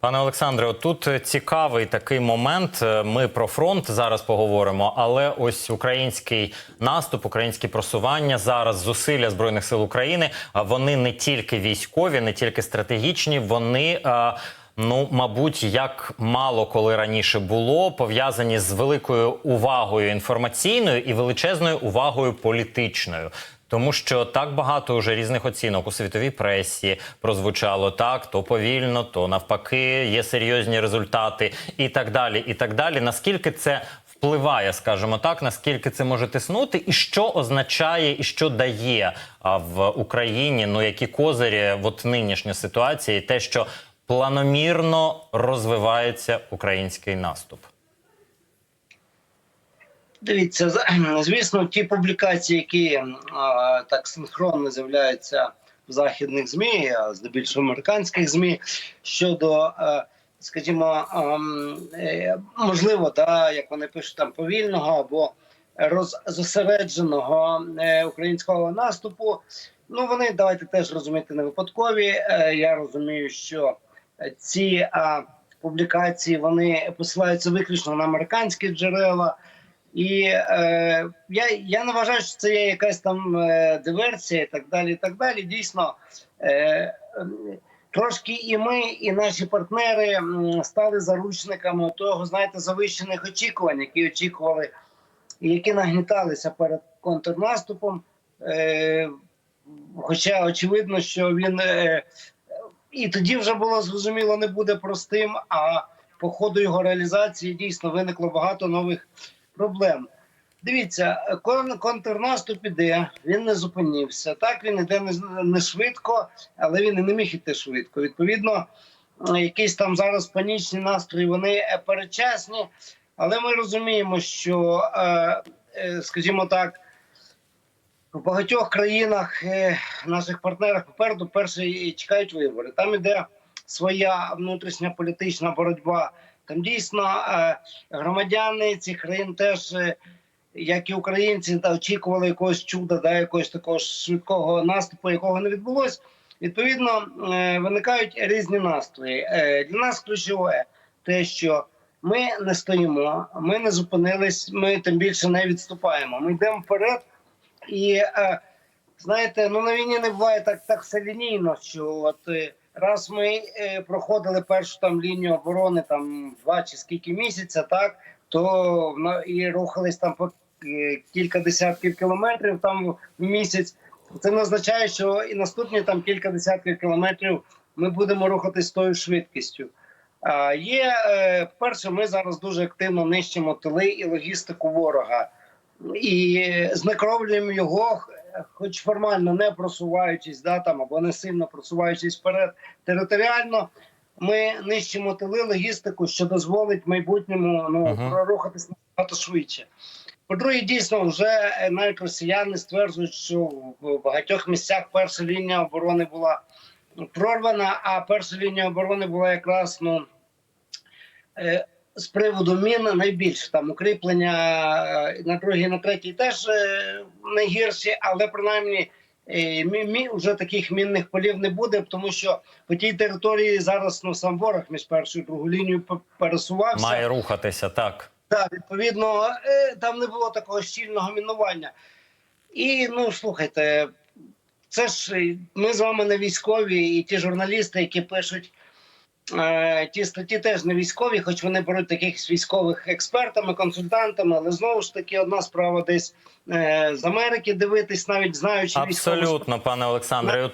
Пане Олександре, тут цікавий такий момент. Ми про фронт зараз поговоримо, але ось український наступ, українські просування зараз зусилля збройних сил України. Вони не тільки військові, не тільки стратегічні, вони. е, Ну, мабуть, як мало коли раніше було, пов'язані з великою увагою інформаційною і величезною увагою політичною. Тому що так багато вже різних оцінок у світовій пресі прозвучало так, то повільно, то навпаки, є серйозні результати, і так далі. І так далі. Наскільки це впливає, скажімо так, наскільки це може тиснути, і що означає, і що дає в Україні, ну які козирі, от нинішня ситуація, і те, що планомірно розвивається український наступ. Дивіться, звісно, ті публікації, які так синхронно з'являються в західних змі, а здебільшого американських змі, щодо, е, скажімо, ем, е, можливо, да, як вони пишуть там повільного або роз- зосередженого е, українського наступу. Ну вони давайте теж розуміти не випадкові. Я розумію, що ці публікації вони посилаються виключно на американські джерела. І е, я, я не вважаю, що це є якась там е, диверсія і так далі. І так далі. Дійсно, е, ем, трошки і ми, і наші партнери стали заручниками того, знаєте, завищених очікувань, які очікували які нагніталися перед контрнаступом. Е, хоча очевидно, що він е, і тоді вже було зрозуміло, не буде простим. А по ходу його реалізації дійсно виникло багато нових проблем. Дивіться, кон- контрнаступ іде, він не зупинився. Так він іде не, швидко, але він і не міг іти швидко. Відповідно, якісь там зараз панічні настрої, вони е, передчасні, але ми розуміємо, що, е, е, скажімо так, в багатьох країнах наших партнерах попереду перше і чекають вибори. Там іде своя внутрішня політична боротьба. Там дійсно е, громадяни цих країн теж, е, як і українці, очікували якогось чуда, да, якогось такого швидкого наступу, якого не відбулось. Відповідно, е, виникають різні настрої. Для нас ключове те, що ми не стоїмо, ми не зупинились, ми тим більше не відступаємо. Ми йдемо вперед. І знаєте, ну на війні не буває так так все лінійно, що от раз ми е, проходили першу там лінію оборони, там два чи скільки місяця, так то і рухались там по е, кілька десятків кілометрів там в місяць. Це не означає, що і наступні там кілька десятків кілометрів ми будемо рухатись тою швидкістю. А є е, перше, ми зараз дуже активно нищимо тили і логістику ворога і знекровлюємо його, хоч формально не просуваючись, да, там, або не сильно просуваючись вперед територіально. Ми нищимо тили логістику, що дозволить майбутньому ну, Мгм. прорухатись набагато швидше. По-друге, дійсно, вже навіть росіяни стверджують, що в багатьох місцях перша лінія оборони була прорвана, а перша лінія оборони була якраз ну, е, з приводу мін найбільше там укріплення е, на другій, на третій теж е, найгірші, але принаймні е, мі, мі, вже таких мінних полів не буде, тому що по тій території зараз ну сам ворог між першою і другою лінією пересувався. Має рухатися так. Так, відповідно, там не було такого щільного мінування. І ну слухайте, це ж ми з вами не військові, і ті журналісти, які пишуть ті статті, теж не військові, хоч вони беруть таких військових експертами, консультантами, але знову ж таки одна справа десь е, з Америки дивитись, навіть знаючи військову Абсолютно, пане Олександре.